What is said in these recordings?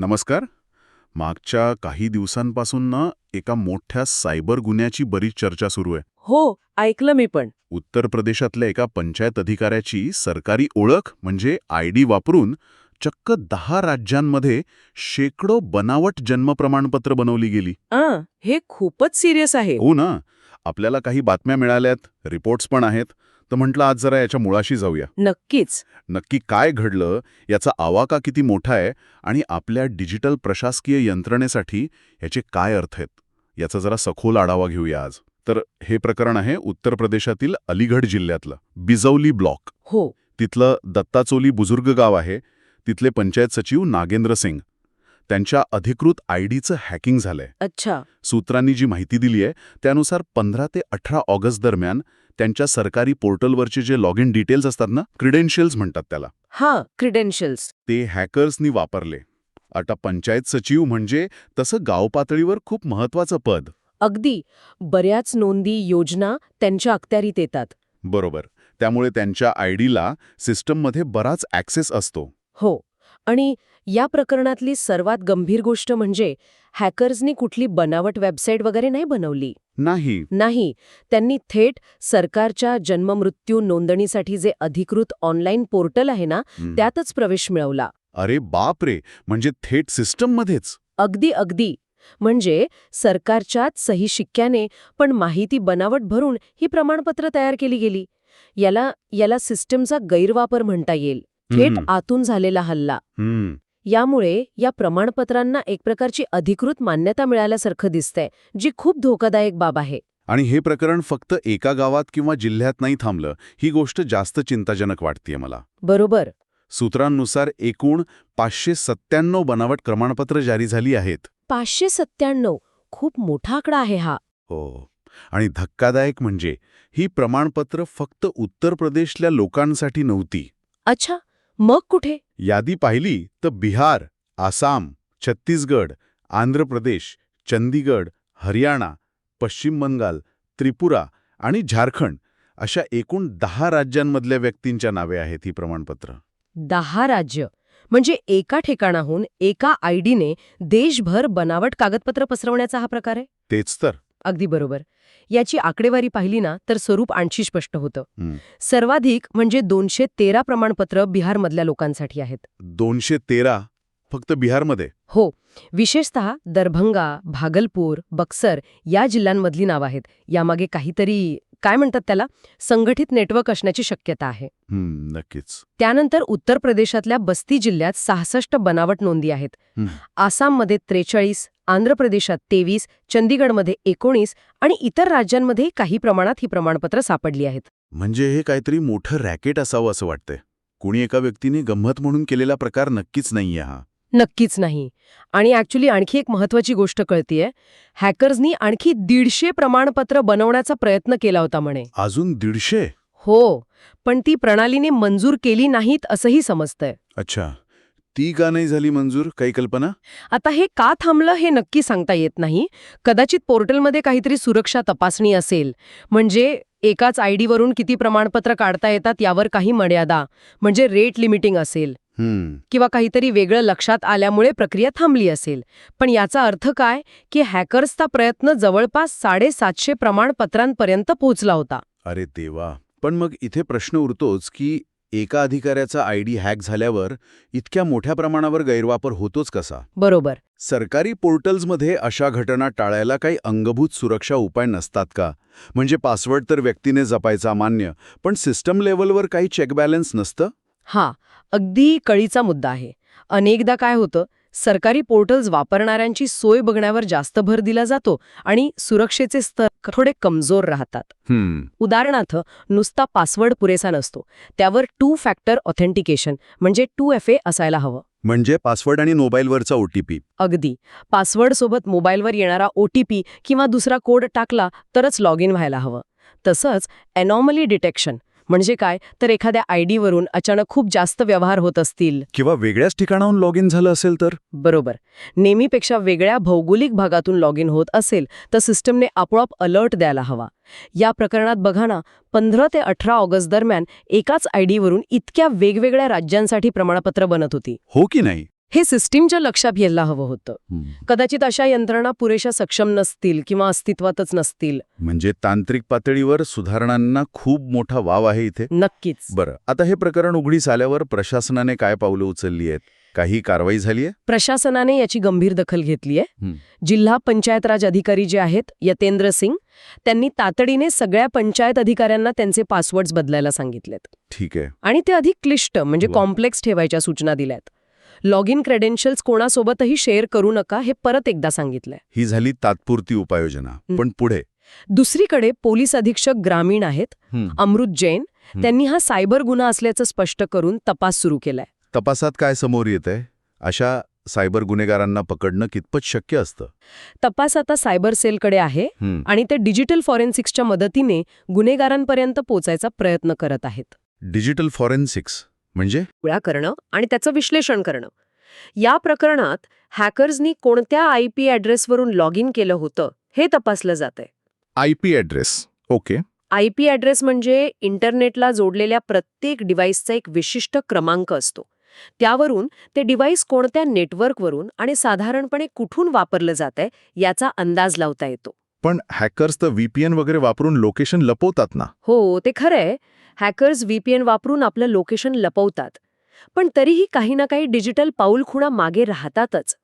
नमस्कार. मागच्या काही दिवसांपासून ना एका मोठ्या सायबर गुन्ह्याची बरीच चर्चा सुरू आहे. हो ऐकलं मी पण. उत्तर प्रदेशातल्या एका पंचायत अधिकाऱ्याची सरकारी ओळख म्हणजे आय डी वापरून चक्क दहा राज्यांमध्ये शेकडो बनावट जन्म प्रमाणपत्र बनवली गेली. आ हे खूपच सिरियस आहे. हो ना. आपल्याला काही बातम्या मिळाल्यात रिपोर्ट्स पण आहेत तर म्हटलं आज जरा याच्या मुळाशी जाऊया. नक्कीच. नक्की काय घडलं याचा आवाका किती मोठा आहे आणि आपल्या डिजिटल प्रशासकीय यंत्रणेसाठी याचे काय अर्थ आहेत? याचा जरा सखोल आढावा घेऊया आज. तर हे प्रकरण आहे उत्तर प्रदेशातील अलीगढ जिल्ह्यातलं बिजौली ब्लॉक. हो. तिथलं दत्ताचोली बुजुर्ग गाव आहे. तिथले पंचायत सचिव नागेंद्र सिंग. त्यांच्या अधिकृत आय डीचं हॅकिंग झालंय. अच्छा. सूत्रांनी जी माहिती दिली आहे त्यानुसार पंधरा ते अठरा ऑगस्ट दरम्यान त्यांच्या सरकारी पोर्टलवरचे जे लॉग इन डिटेल्स असतात ना क्रिडेन्शियल्स म्हणतात त्याला. हा क्रिडेन्शियल्स ते हॅकर्सनी वापरले. आता पंचायत सचिव म्हणजे तसं गाव पातळीवर खूप महत्वाचं पद. अगदी. बऱ्याच नोंदी योजना त्यांच्या अखत्यारीत येतात. बरोबर. त्यामुळे त्यांच्या आय डीला सिस्टममध्ये बराच ॲक्सेस असतो. हो. आणि या प्रकरणातली सर्वात गंभीर गोष्ट म्हणजे हॅकर्सनी कुठली बनावट वेबसाईट वगैरे नाही बनवली. नाही. नाही. त्यांनी थेट सरकारच्या जन्ममृत्यू नोंदणीसाठी जे अधिकृत ऑनलाईन पोर्टल आहे ना. त्यातच प्रवेश मिळवला. अरे बाप रे म्हणजे थेट सिस्टममध्येच? अगदी अगदी. म्हणजे सरकारच्याच सही शिक्क्याने पण माहिती बनावट भरून ही प्रमाणपत्र तयार केली गेली. याला याला सिस्टमचा गैरवापर म्हणता येईल. थेट. आतून झालेला हल्ला. यामुळे या प्रमाणपत्रांना एक प्रकारची अधिकृत मान्यता मिळाल्यासारखं दिसतंय जी खूप धोकादायक बाब आहे. आणि हे प्रकरण फक्त एका गावात किंवा जिल्ह्यात नाही थांबलं ही गोष्ट जास्त चिंताजनक वाटतेय मला. बरोबर. सूत्रांनुसार एकूण पाचशे सत्त्याण्णव बनावट प्रमाणपत्र जारी झाली आहेत. पाचशे सत्त्याण्णव? खूप मोठा आकडा आहे हा. हो. आणि धक्कादायक म्हणजे ही प्रमाणपत्र फक्त उत्तर प्रदेशल्या लोकांसाठी नव्हती. अच्छा. मग कुठे? यादी पाहिली तर बिहार आसाम छत्तीसगड आंध्र प्रदेश चंदीगड हरियाणा पश्चिम बंगाल त्रिपुरा आणि झारखंड अशा एकूण दहा राज्यांमधल्या व्यक्तींच्या नावे आहेत ही प्रमाणपत्र. दहा राज्य. म्हणजे एका ठिकाणाहून एका आयडीने देशभर बनावट कागदपत्र पसरवण्याचा हा प्रकार आहे? तेच तर. अगदी बरोबर. याची आकडेवारी पाहिली ना तर स्वरूप आणखी स्पष्ट होतं. सर्वाधिक म्हणजे दोनशे तेरा प्रमाणपत्र बिहारमधल्या लोकांसाठी आहेत. दोनशे तेरा फक्त बिहारमध्ये? हो. विशेषतः दरभंगा भागलपूर बक्सर या जिल्ह्यांमधली नावं आहेत. यामागे काहीतरी काय म्हणतात त्याला? संघटित नेटवर्क असण्याची शक्यता आहे. नक्कीच. त्यानंतर उत्तर प्रदेशातल्या बस्ती जिल्ह्यात सहासष्ट बनावट नोंदी आहेत. आसाममध्ये त्रेचाळीस आंध्र प्रदेशात तेवीस चंदीगडमध्ये एकोणीस आणि इतर राज्यांमध्ये काही प्रमाणात ही प्रमाणपत्र सापडली आहेत. म्हणजे हे काहीतरी मोठं रॅकेट असावं असं वाटतंय. कुणी एका व्यक्तीने गंमत म्हणून केलेला प्रकार नक्कीच नाहीये हा. नक्कीच नाही. आणि ॲक्च्युली आणखी एक महत्वाची गोष्ट कळतीये. हॅकर्सनी आणखी दीडशे प्रमाणपत्र बनवण्याचा प्रयत्न केला होता म्हणे. अजून दीडशे? हो. पण ती प्रणालीने मंजूर केली नाहीत असंही समजतंय. अच्छा. ती का नाही झाली मंजूर? काही कल्पना? आता हे का थांबलं हे नक्की सांगता येत नाही. कदाचित पोर्टलमध्ये काहीतरी सुरक्षा तपासणी असेल. म्हणजे एकाच आयडीवरून किती प्रमाणपत्र काढता येतात यावर काही मर्यादा. म्हणजे रेट लिमिटिंग असेल. किंवा काहीतरी वेगळं लक्षात आल्यामुळे प्रक्रिया थांबली असेल. पण याचा अर्थ काय? की हॅकर्सचा प्रयत्न जवळपास साडेसातशे प्रमाणपत्रांपर्यंत पोहोचला होता. अरे देवा. पण मग इथे प्रश्न उरतोच की एका अधिकाऱ्याचा आयडी हॅक झाल्यावर इतक्या मोठ्या प्रमाणावर गैरवापर होतोच कसा? बरोबर. सरकारी पोर्टल्समध्ये अशा घटना टाळायला काही अंगभूत सुरक्षा उपाय नसतात का? म्हणजे पासवर्ड तर व्यक्तीने जपायचा मान्य पण सिस्टम लेवलवर काही चेक बॅलन्स नसतं? हा. अगदी कळीचा मुद्दा आहे. अनेकदा काय होतं सरकारी पोर्टल्स वापरणाऱ्यांची सोय बघण्यावर जास्त भर दिला जातो आणि सुरक्षेचे स्तर थोडे कमजोर राहतात. हम्म. उदाहरणार्थ नुसता पासवर्ड पुरेसा नसतो. त्यावर टू फॅक्टर ऑथेंटिकेशन म्हणजे टू एफ ए असायला हवं. म्हणजे पासवर्ड आणि मोबाईलवरचा ओटीपी अगदी. पासवर्डसोबत मोबाईलवर येणारा ओ टी पी किंवा दुसरा कोड टाकला तरच लॉग इन व्हायला हवं. तसंच एनॉमली डिटेक्शन म्हणजे काय? तर एखाद्या आयडीवरून अचानक खूप जास्त व्यवहार होत असतील. किंवा वेगळ्याच ठिकाणाहून लॉग इन झालं असेल तर? बरोबर. नेहमीपेक्षा वेगळ्या भौगोलिक भागातून लॉग इन होत असेल तर सिस्टमने आपोआप अलर्ट द्यायला हवा. या प्रकरणात बघा ना पंधरा ते अठरा ऑगस्ट दरम्यान एकाच आयडीवरून इतक्या वेगवेगळ्या राज्यांसाठी प्रमाणपत्र बनत होती. हो की नाही? हे सिस्टीमच्या लक्षात यायला हवं होतं. कदाचित अशा यंत्रणा पुरेशा सक्षम नसतील किंवा अस्तित्वातच नसतील. म्हणजे तांत्रिक पातळीवर सुधारणांना खूप मोठा वाव आहे इथे? नक्कीच. बरं आता हे प्रकरण उघडीस आल्यावर प्रशासनाने काय पावलं उचलली आहेत? काही कारवाई झाली आहे? प्रशासनाने याची गंभीर दखल घेतलीय हं. जिल्हा पंचायत राज अधिकारी जे आहेत यतेंद्र सिंग त्यांनी तातडीने सगळ्या पंचायत अधिकाऱ्यांना त्यांचे पासवर्ड्स बदलायला सांगितलेत. ठीक आहे. आणि ते अधिक क्लिष्ट म्हणजे. कॉम्प्लेक्स ठेवायच्या सूचना दिल्यात. लॉग इन क्रेडेन्शियल्स कोणासोबतही शेअर करू नका हे परत एकदा सांगितलंय. ही झाली तात्पुरती उपाययोजना. पण पुढे? दुसरीकडे पोलीस अधीक्षक ग्रामीण आहेत. अमृत जैन. त्यांनी हा सायबर गुन्हा असल्याचं स्पष्ट करून तपास सुरू केलाय. तपासात काय समोर येत आहे अशा सायबर गुन्हेगारांना पकडणं कितपत शक्य असतं? तपास आता सायबर सेलकडे आहे. आणि ते डिजिटल फॉरेन्सिक्सच्या मदतीने गुन्हेगारांपर्यंत पोचायचा प्रयत्न करत आहेत. Digital forensics? म्हणजे? गोळा करणं आणि त्याचं विश्लेषण करणं. या प्रकरणात हॅकर्सनी कोणत्या आय पी ॲड्रेसवरून लॉग इन केलं होतं हे तपासलं जातंय. I P address. Okay. I P address म्हणजे इंटरनेटला जोडलेल्या प्रत्येक डिव्हाइसचा एक विशिष्ट क्रमांक असतो. त्यावरून ते डिव्हाइस कोणत्या नेटवर्कवरून आणि साधारणपणे कुठून वापरलं जातंय याचा अंदाज लावता येतो. पण हॅकर्स तर व्हीपीएन वगैरे वापरून लोकेशन लपवतात ना. हो ते खरंय. हॅकर्स व्हीपीएन वापरून आपलं लोकेशन लपवतात. पण तरीही काही ना काही डिजिटल पाऊलखुणा मागे राहतातच.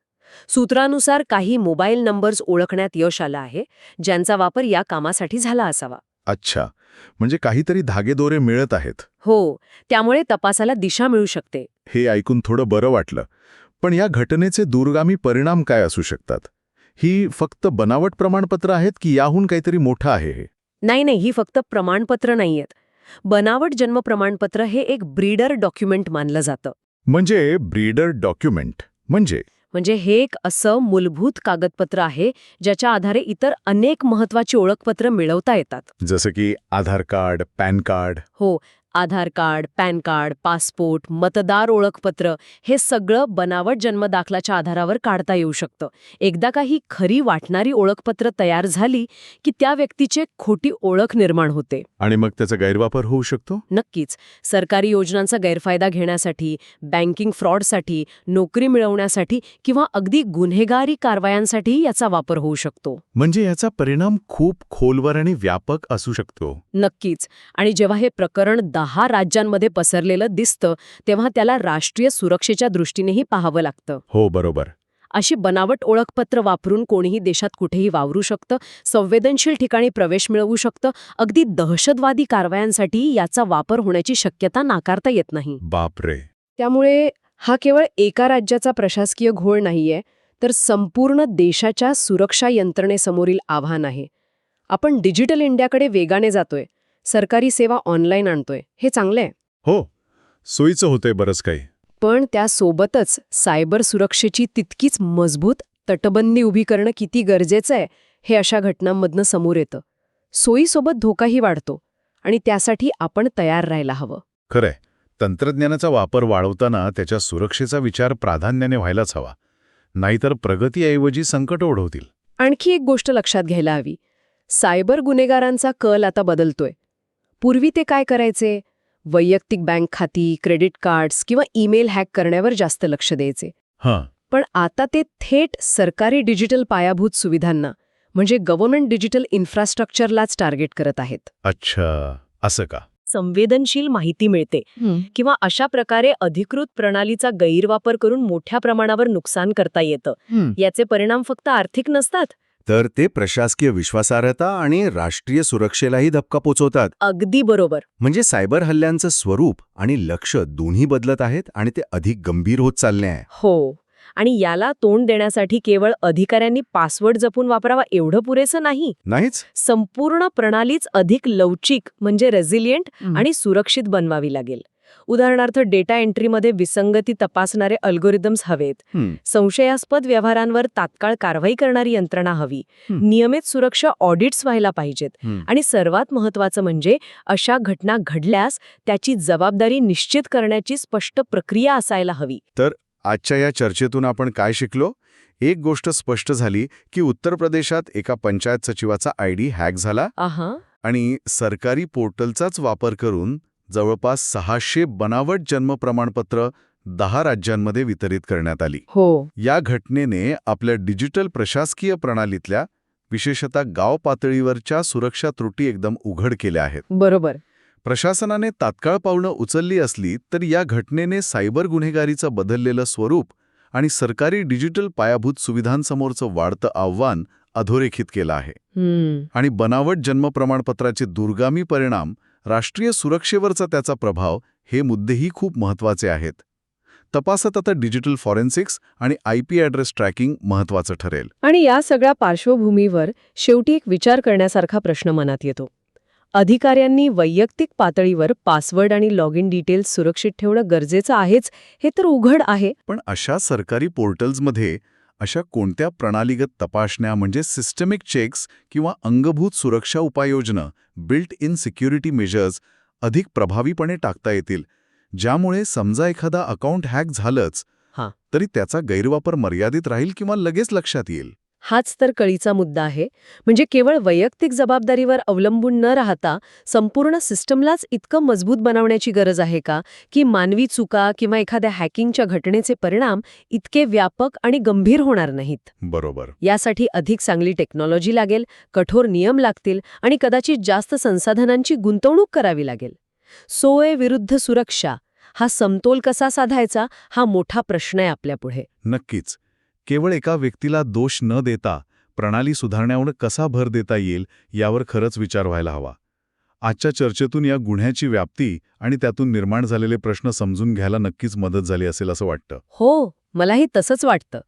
सूत्रानुसार काही मोबाईल नंबर्स ओळखण्यात यश आलं आहे ज्यांचा वापर या कामासाठी झाला असावा. अच्छा. म्हणजे काहीतरी धागेदोरे मिळत आहेत. हो त्यामुळे तपासाला दिशा मिळू शकते. हे ऐकून थोडं बरं वाटलं. पण या घटनेचे दूरगामी परिणाम काय असू शकतात? ही फक्त बनावट प्रमाणपत्र आहेत की याहून काहीतरी मोठं आहे हे? नाही नाही ही फक्त प्रमाणपत्र नाहीयेत. बनावट जन्म प्रमाणपत्र हे एक ब्रीडर डॉक्युमेंट मानलं जातं. म्हणजे ब्रीडर डॉक्युमेंट म्हणजे? म्हणजे हे एक असं मूलभूत कागदपत्र आहे ज्याच्या आधारे इतर अनेक महत्वाची ओळखपत्र मिळवता येतात. जसं की आधार कार्ड पॅन कार्ड. हो Aadhaar card PAN card passport मतदार ओळखपत्र हे सगळं बनावट जन्मदाखलाच्या आधारावर काढता येऊ शकतं. एकदा का ही खरी वाटणारी ओळखपत्र तयार झाली की त्या व्यक्तीची खोटी ओळख निर्माण होते. आणि मग त्याचा गैरवापर होऊ शकतो? नक्कीच. सरकारी योजनांचा गैरफायदा घेण्यासाठी बँकिंग फ्रॉडसाठी नोकरी मिळवण्यासाठी किंवा अगदी गुन्हेगारी कारवायांसाठी याचा वापर होऊ शकतो. म्हणजे याचा परिणाम खूप खोलवर आणि व्यापक असू शकतो. नक्कीच. आणि जेव्हा हे प्रकरण दहा राज्यांमध्ये पसरलेलं दिसतं तेव्हा त्याला राष्ट्रीय सुरक्षेच्या दृष्टीनेही पाहावं लागतं. हो बरोबर. अशी बनावट ओळखपत्र वापरून कोणीही देशात कुठेही वावरू शकतं संवेदनशील ठिकाणी प्रवेश मिळवू शकतं अगदी दहशतवादी कारवायांसाठी याचा वापर होण्याची शक्यता नाकारता येत नाही. बापरे. त्यामुळे हा केवळ एका राज्याचा प्रशासकीय घोळ नाहीये तर संपूर्ण देशाच्या सुरक्षा यंत्रणेसमोरील आव्हान आहे. आपण डिजिटल इंडियाकडे वेगाने जातोय. सरकारी सेवा ऑनलाईन आणतोय. हे चांगलं आहे. हो. सोयीचं होतंय बरंच काही. पण त्यासोबतच सायबर सुरक्षेची तितकीच मजबूत तटबंदी उभी करणं किती गरजेचं आहे हे अशा घटनांमधनं समोर येतं. सोयीसोबत धोकाही वाढतो आणि त्यासाठी आपण तयार राहायला हवं. खरंय. तंत्रज्ञानाचा वापर वाढवताना त्याच्या सुरक्षेचा विचार प्राधान्याने व्हायलाच हवा. नाहीतर प्रगतीऐवजी संकट ओढवतील. आणखी एक गोष्ट लक्षात घ्यायला हवी. सायबर गुन्हेगारांचा कल आता बदलतोय. पूर्वी ते काय करायचे? वैयक्तिक बँक खाती क्रेडिट कार्ड्स किंवा ईमेल हॅक करण्यावर जास्त लक्ष द्यायचे. हां. पण आता ते थेट सरकारी डिजिटल पायाभूत सुविधांना म्हणजे गव्हर्नमेंट डिजिटल इन्फ्रास्ट्रक्चरलाच टार्गेट करत आहेत. अच्छा. असं का? संवेदनशील माहिती मिळते किंवा अशा प्रकारे अधिकृत प्रणालीचा गैरवापर करून मोठ्या प्रमाणावर नुकसान करता येतं. याचे परिणाम फक्त आर्थिक नसतात? तर ते प्रशासकीय विश्वासार्हता आणि राष्ट्रीय सुरक्षेलाही धक्का पोचवतात. अगदी बरोबर. म्हणजे सायबर हल्ल्यांचं स्वरूप आणि लक्ष दोन्ही बदलत आहेत आणि ते अधिक गंभीर होत चालले आहे. हो. आणि याला तोंड देण्यासाठी केवळ अधिकाऱ्यांनी पासवर्ड जपून वापरावा एवढं पुरेसं नाही. नाहीच? संपूर्ण प्रणालीच अधिक लवचिक म्हणजे रेझिलियंट आणि सुरक्षित बनवावी लागेल. उदाहरणार्थ डेटा एंट्रीमध्ये विसंगती तपासणारे अल्गोरिदम्स हवेत. संशयास्पद व्यवहारांवर तात्काळ कारवाई करणारी यंत्रणा हवी. नियमित सुरक्षा ऑडिट्स व्हायला पाहिजेत. आणि सर्वात महत्वाचं म्हणजे अशा घटना घडल्यास त्याची जबाबदारी निश्चित करण्याची स्पष्ट प्रक्रिया असायला हवी. आजच्या या चर्चेतून आपण काय शिकलो? एक गोष्ट स्पष्ट झाली की उत्तर प्रदेशात एका पंचायत सचिवाचा आयडी हॅक झाला. आणि सरकारी पोर्टलचाच वापर करून जवळपास सहाशे बनावट जन्म प्रमाणपत्र दहा राज्यांमध्ये वितरित करण्यात आली. हो. या घटनेने आपल्या डिजिटल प्रशासकीय प्रणालीतल्या विशेषतः गाव पातळीवरच्या सुरक्षा त्रुटी एकदम उघड केल्या आहेत. बरोबर. प्रशासनाने तात्काळ पावलं उचलली असली तरी या घटनेने सायबर गुन्हेगारीचं बदललेलं स्वरूप आणि सरकारी डिजिटल पायाभूत सुविधांसमोरचं वाढतं आव्हान अधोरेखित केलं आहे. आणि बनावट जन्म प्रमाणपत्राचे दुर्गामी परिणाम राष्ट्रीय सुरक्षेवरचा त्याचा प्रभाव हे मुद्देही खूप महत्त्वाचे आहेत. तपासात आता डिजिटल फॉरेन्सिक्स आणि आय पी ॲड्रेस ट्रॅकिंग महत्वाचं ठरेल. आणि या सगळ्या पार्श्वभूमीवर शेवटी एक विचार करण्यासारखा प्रश्न मनात येतो. अधिकाऱ्यांनी वैयक्तिक पातळीवर पासवर्ड आणि लॉग इन डिटेल्स सुरक्षित ठेवणं गरजेचं आहेच हे तर उघड आहे. पण अशा सरकारी पोर्टल्समध्ये अशा कोणत्या प्रणालीगत तपासण्या म्हणजे सिस्टमिक चेक्स किंवा अंगभूत सुरक्षा उपाययोजना बिल्ट इन सिक्युरिटी मेजर्स अधिक प्रभावीपणे टाकता येतील ज्यामुळे समजा एखादा अकाउंट हॅक झालंच हां. तरी त्याचा गैरवापर मर्यादित राहील किंवा लगेच लक्षात येईल हाच तर कळीचा मुद्दा आहे. म्हणजे केवळ वैयक्तिक जबाबदारीवर अवलंबून न राहता संपूर्ण सिस्टमलाच इतकं मजबूत बनवण्याची गरज आहे का? की मानवी चुका किंवा एखाद्या हॅकिंगच्या घटनेचे परिणाम इतके व्यापक आणि गंभीर होणार नाहीत? बरोबर. यासाठी अधिक चांगली टेक्नॉलॉजी लागेल कठोर नियम लागतील आणि कदाचित जास्त संसाधनांची गुंतवणूक करावी लागेल. सोय विरुद्ध सुरक्षा हा समतोल कसा साधायचा? हा मोठा प्रश्न आहे आपल्यापुढे. नक्कीच. केवळ एका व्यक्तीला दोष न देता प्रणाली सुधारण्यावर कसा भर देता येईल यावर खरंच विचार व्हायला हवा. आजच्या चर्चेतून या गुन्ह्याची व्याप्ती आणि त्यातून निर्माण झालेले प्रश्न समजून घ्यायला नक्कीच मदत झाली असेल असं वाटतं. हो मलाही तसंच वाटतं.